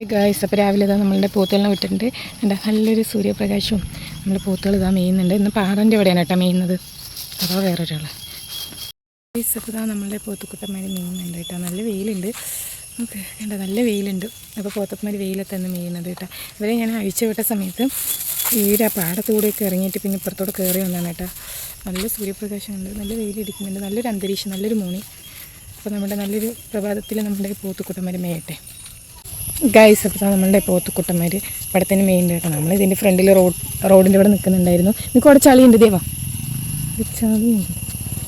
Guys അപ്പോൾ രാവിലെ ഇതാ നമ്മളുടെ പൂത്തുകളിനെ വിട്ടിട്ടുണ്ട് എന്താ നല്ലൊരു സൂര്യപ്രകാശവും നമ്മൾ പൂത്തുകൾ ഇതാ മെയ്യുന്നുണ്ട്. ഇന്ന് പാറന്റെ ഇവിടെയാണ് കേട്ടോ മെയ്യുന്നത്. അതോ വേറൊരാൾ ഗൈസ് അപ്പോൾ ഇതാ നമ്മളുടെ പോത്തുക്കുട്ടന്മാർ മെയ്യുന്നുണ്ട് കേട്ടോ. നല്ല വെയിലുണ്ട്. നമുക്ക് കണ്ട നല്ല വെയിലുണ്ട്. അപ്പോൾ പോത്തപ്പന്മാർ വെയിലത്ത് തന്നെ മെയ്യുന്നത് കേട്ടോ. ഇവരെ ഞാൻ അഴിച്ചു വിട്ട സമയത്ത് ഈര പാടത്തൂടെയൊക്കെ ഇറങ്ങിയിട്ട് പിന്നെ ഇപ്പുറത്തോടെ കയറി വന്നതാണ് കേട്ടോ. നല്ല സൂര്യപ്രകാശമുണ്ട്. നല്ല വെയിലടിക്കുന്നുണ്ട്. നല്ലൊരു അന്തരീക്ഷം നല്ലൊരു മൂണി. അപ്പോൾ നമ്മുടെ നല്ലൊരു പ്രഭാതത്തിൽ നമ്മുടെ പോത്തുക്കുട്ടന്മാർ മേയട്ടെ ഗൈസ് അപ്പോൾ നമ്മളുടെ പോത്തുക്കുട്ടന്മാർ തന്നെ മെയിൻ കേട്ടോ. നമ്മൾ ഇതിന്റെ ഫ്രണ്ടിൽ റോഡ് റോഡിന്റെ ഇവിടെ നിൽക്കുന്നുണ്ടായിരുന്നു നിങ്ങൾക്ക് അവിടെ ചളിയുണ്ട് ദേവാ ചളിയുണ്ട്.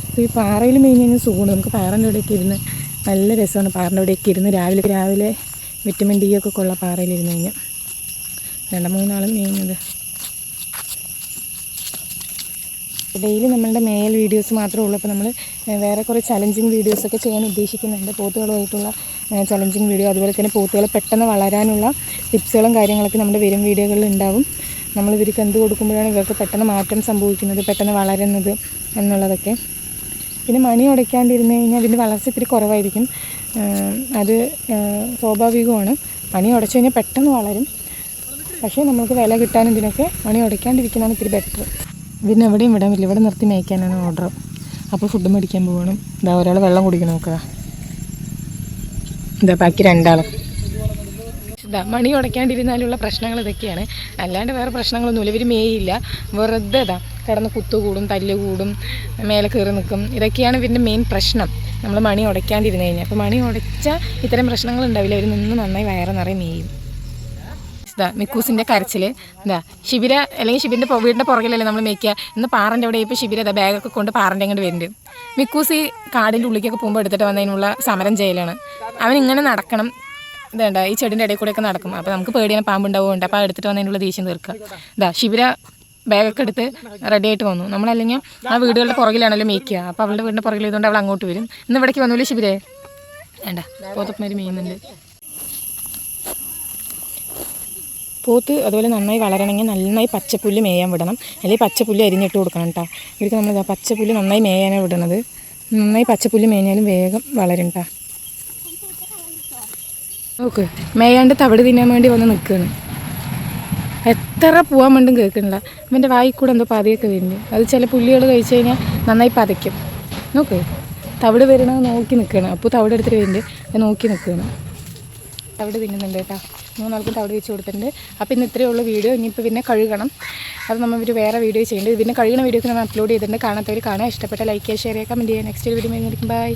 അപ്പോൾ ഈ പാറയിൽ മെയിൻ കഴിഞ്ഞാൽ സുഖമാണ് നമുക്ക് പാറന്റെ ഇവിടെയൊക്കെ ഇരുന്ന് നല്ല രസമാണ് പാറന്റെ ഇവിടെയൊക്കെ ഇരുന്ന് രാവിലെ രാവിലെ വിറ്റമിൻ ഡി ഒക്കെ ഉള്ള പാറയിൽ ഇരുന്ന് കഴിഞ്ഞാൽ രണ്ട് മൂന്നാളും മെയിനത് ഡെയിലി നമ്മളുടെ മേൽ വീഡിയോസ് മാത്രമേ ഉള്ളൂ. അപ്പോൾ നമ്മൾ വേറെ കുറേ ചലഞ്ചിങ് വീഡിയോസൊക്കെ ചെയ്യാൻ ഉദ്ദേശിക്കുന്നുണ്ട്. പോത്തുകളുമായിട്ടുള്ള ചലഞ്ചിങ് വീഡിയോ അതുപോലെ തന്നെ പോത്തുകൾ പെട്ടെന്ന് വളരാനുള്ള ടിപ്സുകളും കാര്യങ്ങളൊക്കെ നമ്മുടെ വരും വീഡിയോകളിൽ ഉണ്ടാവും. നമ്മൾ ഇവർക്ക് എന്ത് കൊടുക്കുമ്പോഴാണ് ഇവർക്ക് പെട്ടെന്ന് മാറ്റം സംഭവിക്കുന്നത് പെട്ടെന്ന് വളരുന്നത് എന്നുള്ളതൊക്കെ. പിന്നെ മണി ഉടയ്ക്കാണ്ടിരുന്ന് കഴിഞ്ഞാൽ അതിന്റെ വളർച്ച ഇത്തിരി കുറവായിരിക്കും. അത് സ്വാഭാവികമാണ്. മണി ഉടച്ചു കഴിഞ്ഞാൽ പെട്ടെന്ന് വളരും. പക്ഷേ നമുക്ക് വില കിട്ടാനും ഇതിനൊക്കെ മണി ഉടയ്ക്കാണ്ടിരിക്കുന്നതാണ് ഇത്തിരി ബെറ്റർ ഇതിനെവിടെയും വിടാൻ പറ്റില്ല. ഇവിടെ നിർത്തി മേയ്ക്കാനാണ് ഓർഡർ അപ്പോൾ ഫുഡ് മേടിക്കാൻ പോകണം ഇതാ ഒരാൾ വെള്ളം കുടിക്കണം നോക്കുക ഇതാ ബാക്കി രണ്ടാളും. ഇതാ മണി ഉടയ്ക്കാണ്ടിരുന്നാലുള്ള പ്രശ്നങ്ങൾ ഇതൊക്കെയാണ്. അല്ലാണ്ട് വേറെ പ്രശ്നങ്ങളൊന്നുമില്ല ഇവർ മേയില്ല. വെറുതെ ഇതാ കിടന്ന് കുത്തുകൂടും തല്ല് കൂടും മേലെ കയറി നിൽക്കും. ഇതൊക്കെയാണ് ഇവരുടെ മെയിൻ പ്രശ്നം. നമ്മൾ മണി ഉടയ്ക്കാണ്ടിരുന്ന് കഴിഞ്ഞാൽ അപ്പോൾ മണി ഉടച്ചാൽ ഇത്തരം പ്രശ്നങ്ങൾ ഉണ്ടാവില്ല. നിന്ന് നന്നായി വയറ് നിറയെ മേയും. ഇതാ മിക്കൂസിന്റെ കരച്ചിൽ ഇതാ ശിബിര അല്ലെങ്കിൽ ശിബിന്റെ വീടിന്റെ പുറകിലല്ലേ നമ്മൾ മേയ്ക്കുക ഇന്ന് പാറന്റെ അവിടെ ഇപ്പോൾ ശിബിര ഇതാ ബാഗൊക്കെ കൊണ്ട് പാറന്റെ അങ്ങോട്ട് വരുന്നുണ്ട് മിക്കൂസ് ഈ കാടിന്റെ ഉള്ളിലേക്കൊക്കെ പോകുമ്പോൾ എടുത്തിട്ട് വന്നതിനുള്ള സമരം ചെയ്യലാണ്. അവൻ ഇങ്ങനെ നടക്കണം. ഇതേണ്ട ഈ ചെടിന്റെ ഇടയിൽ കൂടെയൊക്കെ നടക്കും. അപ്പോൾ നമുക്ക് പേടിയാണ് പാമ്പുണ്ടാവുമുണ്ട് അപ്പോൾ എടുത്തിട്ട് വന്നതിനുള്ള ദേഷ്യം തീർക്കുക. ഇതാ ശിബിര ബാഗൊക്കെ എടുത്ത് റെഡി ആയിട്ട് വന്നു. നമ്മളല്ലെങ്കിൽ ആ വീടുകളുടെ പുറകിലാണല്ലോ മേയ്ക്കുക അപ്പോൾ അവളുടെ വീടിന്റെ പുറകിലായതുകൊണ്ട് അവൾ അങ്ങോട്ട് വരും. ഇന്ന് ഇവിടേക്ക് വന്നില്ലേ ശിബിരേ? വേണ്ട പോത്തപ്പന്മാർ മേയുന്നുണ്ട് പോത്ത് അതുപോലെ നന്നായി വളരണമെങ്കിൽ നന്നായി പച്ചപ്പുല്ല് മേയാൻ വിടണം. അല്ലെങ്കിൽ പച്ചപ്പുല്ല് അരിഞ്ഞിട്ട് കൊടുക്കണം കേട്ടോ ഇവർക്ക് നമ്മൾ പച്ചപ്പുല്ല് നന്നായി മേയാനാണ് വിടണത്. നന്നായി പച്ചപ്പുല്ല് മേഞ്ഞാലും വേഗം വളരും കേട്ടോ നോക്ക് മേയാണ്ട് തവിട് തിന്നാൻ വേണ്ടി വന്ന് നിൽക്കുകയാണ് എത്ര പോകാൻ വേണ്ടും കേൾക്കണില്ല. ഇവന്റെ വായിൽ കൂടെ എന്തോ പതിയൊക്കെ വരുന്നു. അത് ചില പുല്ലുകൾ കഴിച്ച് കഴിഞ്ഞാൽ നന്നായി പതയ്ക്കും. നോക്ക് തവിട് വരണത് നോക്കി നിൽക്കുകയാണ് അപ്പോൾ തവിട് എടുത്തിട്ട് വരുന്നുണ്ട്. നോക്കി നിൽക്കുകയാണ് തവിട് തിന്നുന്നുണ്ട് കേട്ടോ മൂന്നാൾക്കും തവിട് വെച്ച് കൊടുത്തിട്ടുണ്ട്. അപ്പോൾ ഇന്ന് ഇത്രയേ ഉള്ളൂ വീഡിയോ. ഇനിയിപ്പോൾ പിന്നെ കഴുകണം. അത് നമ്മൾ ഒരു വേറെ വീഡിയോ ചെയ്യേണ്ടത് പിന്നെ കഴുകുന്ന വീഡിയോക്ക് നമ്മൾ അപ്ലോഡ് ചെയ്തിട്ടുണ്ട്. കാണാത്തവർ കാണാൻ ഇഷ്ടപ്പെട്ട ലൈക്ക് ചെയ്യുക ഷെയർ ചെയ്യുക. കമന്റ് ചെയ്യുക നെക്സ്റ്റ് വീഡിയോ ബൈ